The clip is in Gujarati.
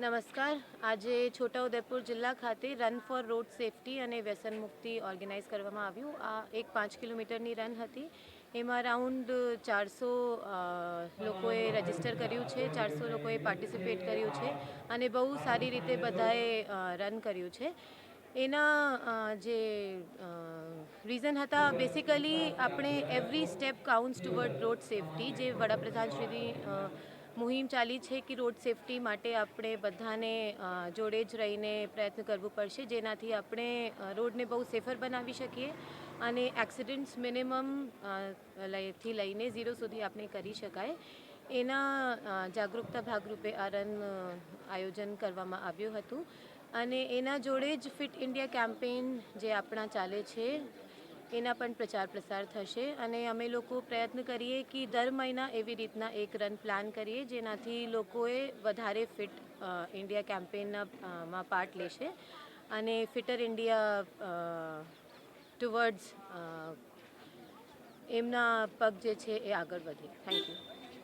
નમસ્કાર. આજે છોટાઉદેપુર જિલ્લા ખાતે રન ફોર રોડ સેફટી અને વ્યસન મુક્તિ ઓર્ગેનાઇઝ કરવામાં આવ્યું. આ એક પાંચ કિલોમીટરની રન હતી. એમાં રાઉન્ડ ચારસો લોકોએ રજિસ્ટર કર્યું છે. ચારસો લોકોએ પાર્ટિસિપેટ કર્યું છે અને બહુ સારી રીતે બધાએ રન કર્યું છે. એના જે રીઝન હતા બેસિકલી આપણે every step counts toward road safety જે વડાપ્રધાન શ્રીની અ, મુહિમ ચાલી છે કે રોડ સેફટી માટે આપણે બધાને જોડે જ રહીને પ્રયત્ન કરવું પડશે, જેનાથી આપણે રોડને બહુ સેફર બનાવી શકીએ અને એક્સિડન્ટ્સ મિનિમમથી લઈને ઝીરો સુધી આપણે કરી શકાય. એના જાગૃતતા ભાગરૂપે આ રન આયોજન કરવામાં આવ્યું હતું. અને એના જોડે જ ફિટ ઇન્ડિયા કેમ્પેઇન જે આપણા ચાલે છે એના પણ પ્રચાર પ્રસાર થશે અને અમે લોકો પ્રયત્ન કરીએ કે દર મહિના એવી રીતના એક રન પ્લાન કરીએ જેનાથી લોકોએ વધારે ફિટ ઇન્ડિયા કેમ્પેનમાં પાર્ટ લેશે અને ફિટર ઇન્ડિયા ટુવર્ડ્સ એમના પગ જે છે એ આગળ વધે. Thank you